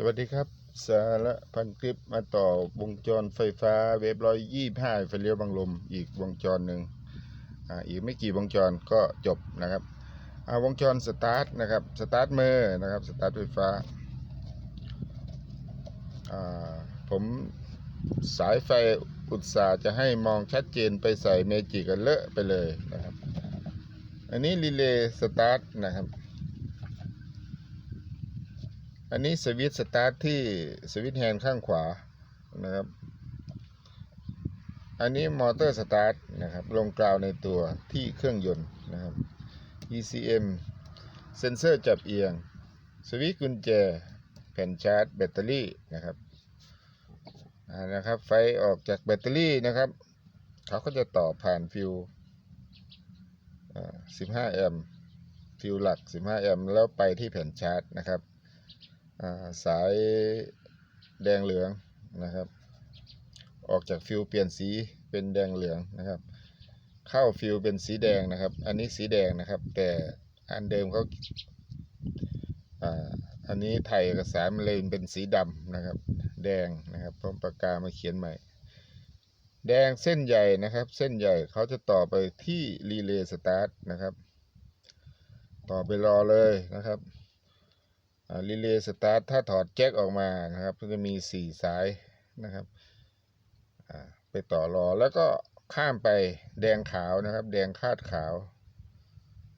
สวัสดีครับ สารพันคลิปมาต่อวงจรไฟฟ้าเวฟร้อยยี่ห้าไฟเลี้ยวบางลม อีกวงจรหนึ่งอ่าอีกไม่กี่วงจรก็จบนะครับอ่าวงจรสตาร์ทนะครับสตาร์ทมือนะครับสตาร์ทไฟฟ้าอ่าผมสายไฟอุตสาห์จะให้มองชัดเจนไปใส่เมจิกกันเลอะไปเลยนะครับ อันนี้รีเลย์สตาร์ทนะครับ อันนี้สวิตช์สตาร์ทที่สวิตช์แฮนด์ข้างขวานะครับ อันนี้มอเตอร์สตาร์ทนะครับ ลงกราวในตัวที่เครื่องยนต์นะครับ ECM เซนเซอร์จับเอียง สวิตช์กุญแจ แผ่นชาร์จ แบตเตอรี่นะครับนะครับ ไฟออกจากแบตเตอรี่นะครับ เขาก็จะต่อผ่านฟิว15 แอมป์ฟิวหลัก 15 แอมป์แล้วไปที่แผ่นชาร์จนะครับ สายแดงเหลืองนะครับ ออกจากฟิวเปลี่ยนสีเป็นแดงเหลืองนะครับ เข้าฟิวเป็นสีแดงนะครับ อันนี้สีแดงนะครับ แต่อันเดิมเขาอันนี้ไทยเอกสารมันเลยเป็นสีดำนะครับ แดงนะครับเพราะปากกามาเขียนใหม่ แดงเส้นใหญ่นะครับ เส้นใหญ่เขาจะต่อไปที่รีเลย์สตาร์ทนะครับ ต่อไปรอเลยนะครับ รีเลย์สตาร์ทถ้าถอดแจ็คออกมานะครับก็จะมีสี่สายนะครับไปต่อรอแล้วก็ข้ามไปแดงขาวนะครับ แดงคาดขาว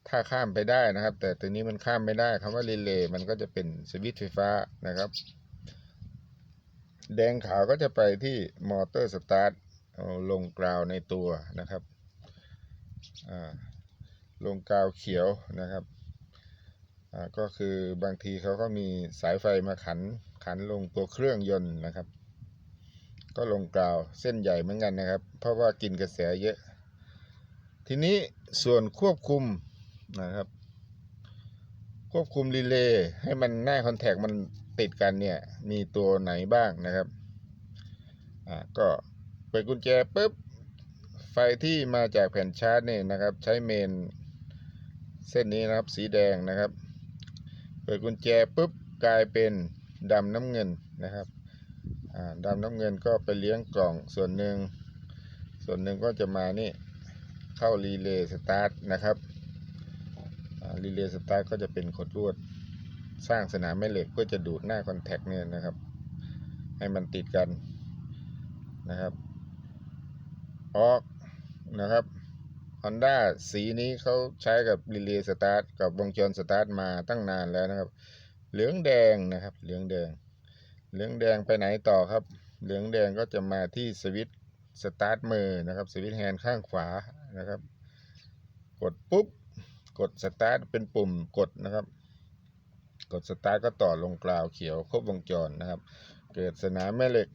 ถ้าข้ามไปได้นะครับ แต่ตัวนี้มันข้ามไม่ได้คำว่ารีเลย์มันก็จะเป็นสวิตช์ไฟฟ้านะครับ แดงขาวก็จะไปที่มอเตอร์สตาร์ทลงกราวในตัวนะครับลงกราวเขียวนะครับ ก็คือบางทีเขาก็มีสายไฟมาขันขันลงตัวเครื่องยนต์นะครับ ก็ลงกาวเส้นใหญ่เหมือนกันนะครับ เพราะว่ากินกระแสเยอะ ทีนี้ส่วนควบคุมนะครับ ควบคุมรีเลย์ให้มันหน้าคอนแทคมันติดกันเนี่ยมีตัวไหนบ้างนะครับอ่าก็เปิดกุญแจปุ๊บไฟที่มาจากแผ่นชาร์จเนี่ยนะครับ ใช้เมนเส้นนี้นะครับสีแดงนะครับ ปิดกุญแจปุ๊บกลายเป็นดำน้ำเงินนะครับดำน้ำเงินก็ไปเลี้ยงกล่องส่วนหนึ่ง ส่วนหนึ่งก็จะมานี่เข้ารีเลย์สตาร์ทนะครับรีเลย์สตาร์ทก็จะเป็นขดลวดสร้างสนามแม่เหล็กเพื่อจะดูดหน้าคอนแทคเนี่ยนะครับ ให้มันติดกันนะครับ ออกนะครับ Honda สีนี้เขาใช้กับรีเลย์สตาร์ทกับวงจรสตาร์ทมาตั้งนานแล้วนะครับ เหลืองแดงนะครับ เหลืองแดง เหลืองแดงไปไหนต่อครับ เหลืองแดงก็จะมาที่สวิตสตาร์ทมือนะครับ สวิตแฮนด์ข้างขวานะครับ กดปุ๊บ กดสตาร์ทเป็นปุ่มกดนะครับ กดสตาร์ทก็ต่อลงกราวเขียวครบวงจรนะครับ เกิดสนามแม่เหล็ก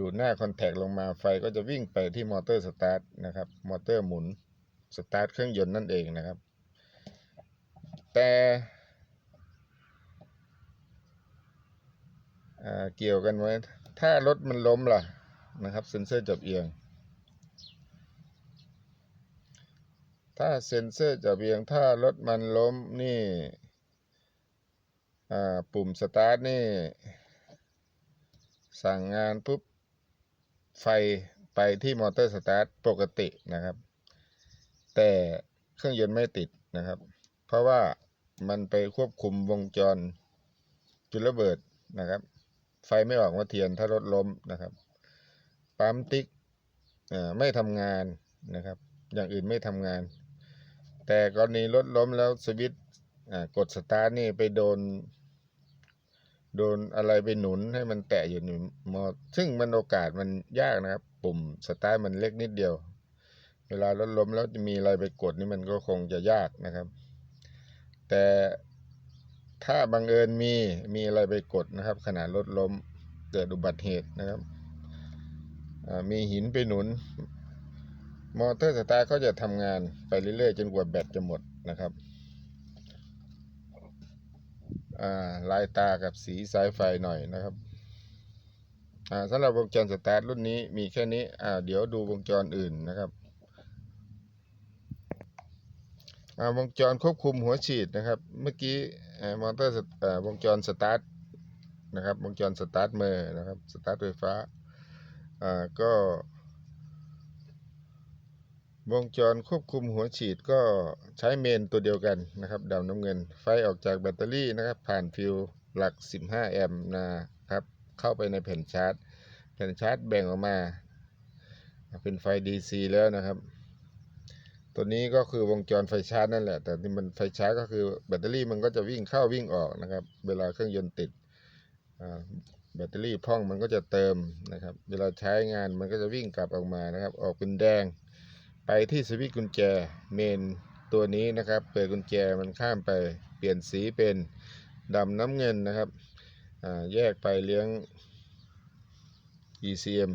ดูดหน้าคอนแทคลงมาไฟก็จะวิ่งไปที่มอเตอร์สตาร์ทนะครับ มอเตอร์หมุนสตาร์ทเครื่องยนต์นั่นเองนะครับ แต่เกี่ยวกันไว้ถ้ารถมันล้มล่ะนะครับเซ็นเซอร์จับเอียง ถ้าเซ็นเซอร์จับเอียงถ้ารถมันล้มนี่ปุ่มสตาร์ทนี่ สั่งงานปุ๊บ ไฟไปที่มอเตอร์สตาร์ทปกตินะครับ แต่เครื่องยนต์ไม่ติดนะครับ เพราะว่ามันไปควบคุมวงจรจุดระเบิดนะครับ ไฟไม่ออกมาเทียนถ้ารถล้มนะครับปั๊มติ๊กไม่ทำงานนะครับ อย่างอื่นไม่ทำงาน แต่กรณีรถล้มแล้วสวิตช์กดสตาร์ทนี่ไปโดน โดนอะไรไปหนุนให้มันแตะอยู่ในมอซึ่งมันโอกาสมันยากนะครับ ปุ่มสตาร์ทมันเล็กนิดเดียว เวลารถล้มแล้วจะมีอะไรไปกดนี่มันก็คงจะยากนะครับ แต่ถ้าบังเอิญมีมีอะไรไปกดนะครับ ขณะรถล้มเกิดอุบัติเหตุนะครับมีหินไปหนุน มอเตอร์สตาร์ก็จะทำงานไปเรื่อยๆ จนกว่าแบตจะหมดนะครับ ลายตากับสีสายไฟหน่อยนะครับสำหรับวงจรสตาร์ทรุ่นนี้มีแค่นี้เดี๋ยวดูวงจรอื่นนะครับวงจรควบคุมหัวฉีดนะครับ เมื่อกี้มอเตอร์วงจรสตาร์ทนะครับวงจรสตาร์ทเมือนะครับสตาร์ทไฟฟ้าก็ วงจรควบคุมหัวฉีดก็ใช้เมนตัวเดียวกันนะครับดำน้ำเงิน ไฟออกจากแบตเตอรี่นะครับ ผ่านฟิวหลัก 15 แอมป์นะครับ เข้าไปในแผ่นชาร์จ แผ่นชาร์จแบ่งออกมา เป็นไฟ DC แล้วนะครับ ตัวนี้ก็คือวงจรไฟชาร์จนั่นแหละ แต่ที่มันไฟชาร์จก็คือแบตเตอรี่มันก็จะวิ่งเข้าวิ่งออกนะครับ เวลาเครื่องยนต์ติดแบตเตอรี่พ่องมันก็จะเติมนะครับ เวลาใช้งานมันก็จะวิ่งกลับออกมานะครับ ออกเป็นแดง ไปที่สวิตช์กุญแจเมนตัวนี้นะครับ เปิดกุญแจมันข้ามไปเปลี่ยนสีเป็นดำน้ำเงินนะครับแยกไปเลี้ยง ECM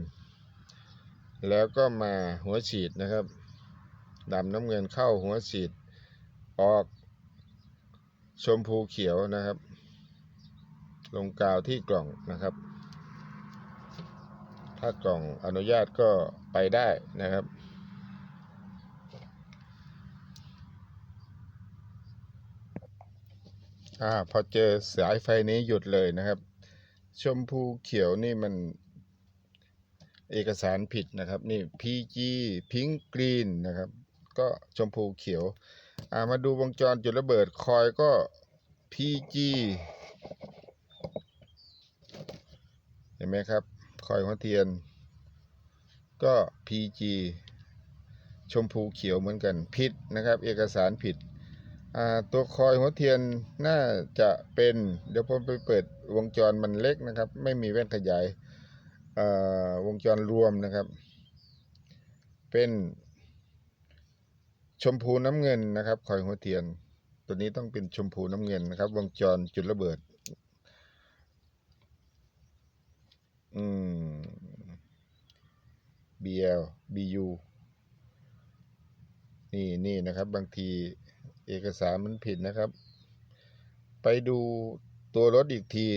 แล้วก็มาหัวฉีดนะครับดำน้ำเงินเข้าหัวฉีดออกชมพูเขียวนะครับ ลงกาวที่กล่องนะครับ ถ้ากล่องอนุญาตก็ไปได้นะครับ อ่าพอเจอสายไฟนี้หยุดเลยนะครับ ชมพูเขียวนี่มันเอกสารผิดนะครับ นี่ PG Pink Green นะครับ ก็ชมพูเขียว อ่ามาดูวงจรจุดระเบิดคอยก็ PG เห็นไหมครับ คอยหัวเทียน ก็ PG ชมพูเขียวเหมือนกันผิดนะครับ เอกสารผิด ตัวคอยหัวเทียนน่าจะเป็น เดี๋ยวผมไปเปิดวงจรมันเล็กนะครับ ไม่มีแว่นขยายวงจรรวมนะครับ เป็นชมพูน้ำเงินนะครับ คอยหัวเทียน ตัวนี้ต้องเป็นชมพูน้ำเงินนะครับ วงจรจุดระเบิด อืม BL BU นี่นี่นะครับบางที เอกสารมันผิดนะครับ ไปดูตัวรถอีกที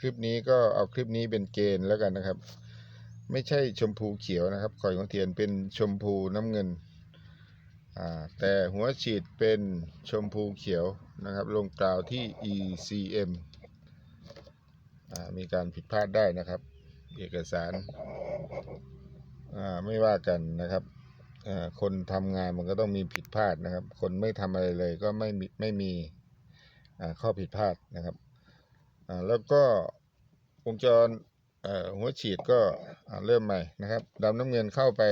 คลิปนี้ก็เอาคลิปนี้เป็นเกณฑ์แล้วกันนะครับ ไม่ใช่ชมพูเขียวนะครับคอยของเทียนเป็นชมพูน้ำเงิน แต่หัวฉีดเป็นชมพูเขียวนะครับ ลงกล่าวที่ ECM มีการผิดพลาดได้นะครับ เอกสารไม่ว่ากันนะครับ คนทำงานมันก็ต้องมีผิดพลาดนะครับ คนไม่ทำอะไรเลยก็ไม่มีไม่มีข้อผิดพลาดนะครับแล้วก็วงจรหัวฉีดก็เริ่มใหม่นะครับดำน้ำเงินเข้าไป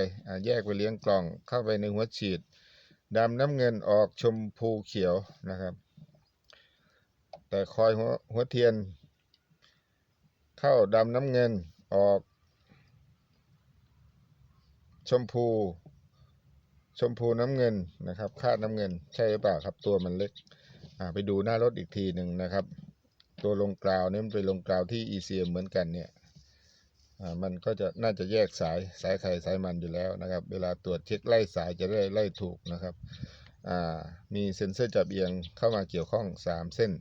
แยกไปเลี้ยงกล่องเข้าไปในหัวฉีดดำน้ำเงินออกชมพูเขียวนะครับ แต่คอยหัวหัวเทียน เข้าดำน้ำเงินออก ชมพู ชมพูน้ำเงินนะครับคาดน้ำเงินใช่หรือเปล่าครับตัวมันเล็กไปดูหน้ารถอีกทีหนึ่งนะครับ ตัวลงกราวนี่มันไปลงกราวที่ ECM เหมือนกันเนี่ยมันก็จะน่าจะแยกสายสายไข่สายมันอยู่แล้วนะครับ เวลาตรวจเช็คไล่สายจะได้ไล่ถูกนะครับมีเซ็นเซอร์จับเอียงเข้ามาเกี่ยวข้อง 3 เส้น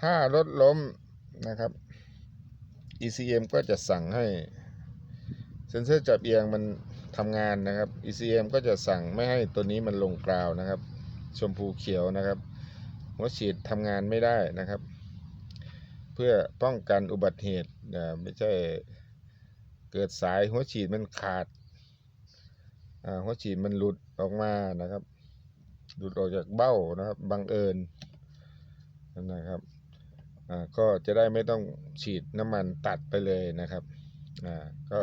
ถ้ารถล้มนะครับ ECM ก็จะสั่งให้เซ็นเซอร์จับเอียงมัน ทำงานนะครับ ECM ก็จะสั่งไม่ให้ตัวนี้มันลงกราวนะครับ ชมพูเขียวนะครับ หัวฉีดทำงานไม่ได้นะครับ เพื่อป้องกันอุบัติเหตุไม่ใช่เกิดสายหัวฉีดมันขาดหัวฉีดมันหลุดออกมานะครับหลุดออกจากเบ้านะครับบังเอิญนะครับก็จะได้ไม่ต้องฉีดน้ำมันตัดไปเลยนะครับก็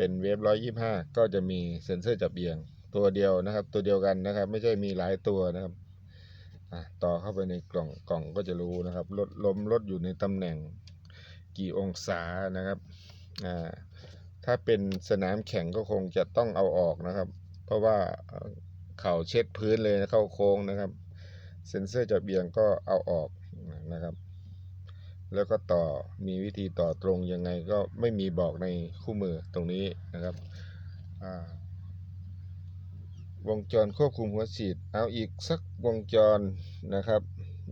เป็นเวฟร้อยยี่ห้าก็จะมีเซ็นเซอร์จับเอียง ตัวเดียวนะครับ ตัวเดียวกันนะครับ ไม่ใช่มีหลายตัวนะครับต่อเข้าไปในกล่องกล่องก็จะรู้นะครับรถล้มรถอยู่ในตำแหน่งกี่องศานะครับอ่าถ้าเป็นสนามแข่งก็คงจะต้องเอาออกนะครับ เพราะว่าเอ่อเข่าเช็ดพื้นเลยนะเข้าโค้งนะครับ เซ็นเซอร์จับเบียงก็เอาออกนะครับ แล้วก็ต่อมีวิธีต่อตรงยังไงก็ไม่มีบอกในคู่มือตรงนี้นะครับวงจรควบคุมหัวฉีด เอาอีกสักวงจรนะครับ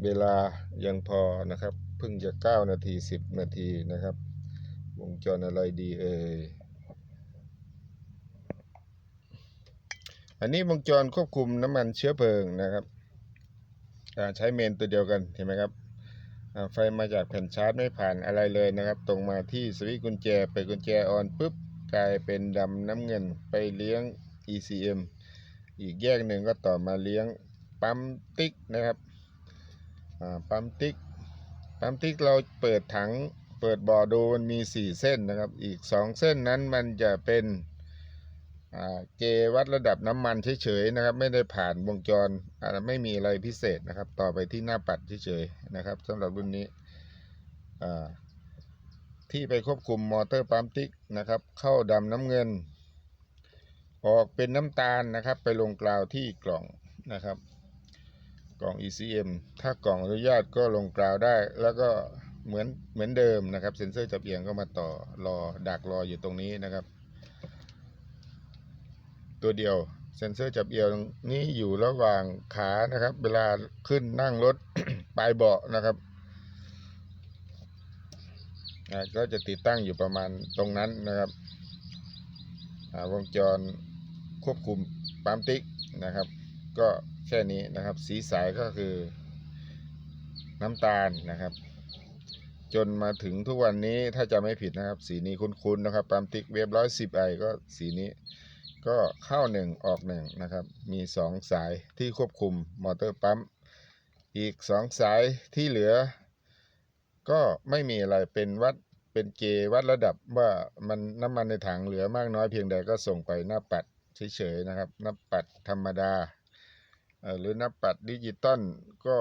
เวลายังพอนะครับเพิ่งจะ 9 นาที 10 นาทีนะครับ วงจรอะไรดีเอ่ยอันนี้วงจรควบคุมน้ำมันเชื้อเพลิงนะครับใช้เมนตัวเดียวกันเห็นไหมครับ ไฟมาจากแผ่นชาร์จไม่ผ่านอะไรเลยนะครับ ตรงมาที่สวิตช์กุญแจเปิดกุญแจออนปุ๊บกลายเป็นดำน้ำเงินไปเลี้ยง ECM อีกแยกหนึ่งก็ต่อมาเลี้ยงปั๊มติ๊กนะครับปั๊มติ๊กปั๊มติ๊กเราเปิดถังเปิดบ่อดูมันมี 4 เส้นนะครับ อีก 2 เส้นนั้นมันจะเป็น เกวัดระดับน้ำมันเฉยๆนะครับ ไม่ได้ผ่านวงจรไม่มีอะไรพิเศษนะครับ ต่อไปที่หน้าปัดเฉยๆนะครับสำหรับรุ่นนี้ที่ไปควบคุมมอเตอร์ปั๊มติ๊กนะครับ เข้าดำน้ำเงิน ออกเป็นน้ำตาลนะครับ ไปลงกราวที่กล่องนะครับ กล่อง ECM ถ้ากล่องอนุญาตก็ลงกราวได้ แล้วก็เหมือนเหมือนเดิมนะครับ เซ็นเซอร์จับเอียงก็มาต่อรอดักรออยู่ตรงนี้นะครับ ตัวเดียว เซ็นเซอร์จับเอียวนี้อยู่ระหว่างขานะครับ เวลาขึ้นนั่งรถปลายเบาะนะครับก็จะติดตั้งอยู่ประมาณตรงนั้นนะครับวงจรควบคุมปั๊มติ๊กนะครับ ก็แค่นี้นะครับ สีสายก็คือน้ำตาลนะครับ จนมาถึงทุกวันนี้ถ้าจะไม่ผิดนะครับ สีนี้คุ้นๆนะครับปั๊มติ๊กเวฟร้อยสิบไอก็สีนี้ ก็เข้าหนึ่งออกหนึ่งนะครับ มีสองสายที่ควบคุมมอเตอร์ปั๊ม อีกสองสายที่เหลือ ก็ไม่มีอะไรเป็นวัดเป็นเกวัดระดับว่ามันน้ำมันในถังเหลือมากน้อยเพียงใดก็ส่งไปหน้าปัดเฉยๆนะครับ หน้าปัดธรรมดาหรือหน้าปัดดิจิตอลก็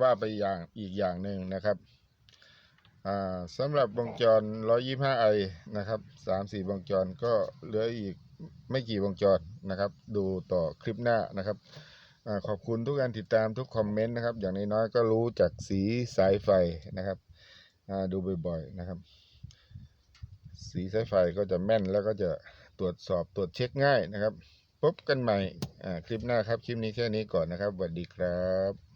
ว่าไปอย่างอีกอย่างหนึ่งนะครับสำหรับวงจร 125i นะครับ 3-4 วงจรก็เหลืออีก ไม่กี่วงจรนะครับ ดูต่อคลิปหน้านะครับอขอบคุณทุกการติดตามทุกคอมเมนต์นะครับ อย่างน้อยๆก็รู้จากสีสายไฟนะครับดูบ่อยๆนะครับ สีสายไฟก็จะแม่นแล้วก็จะตรวจสอบตรวจเช็คง่ายนะครับ พบกันใหม่คลิปหน้าครับ คลิปนี้แค่นี้ก่อนนะครับสวัสดีครับ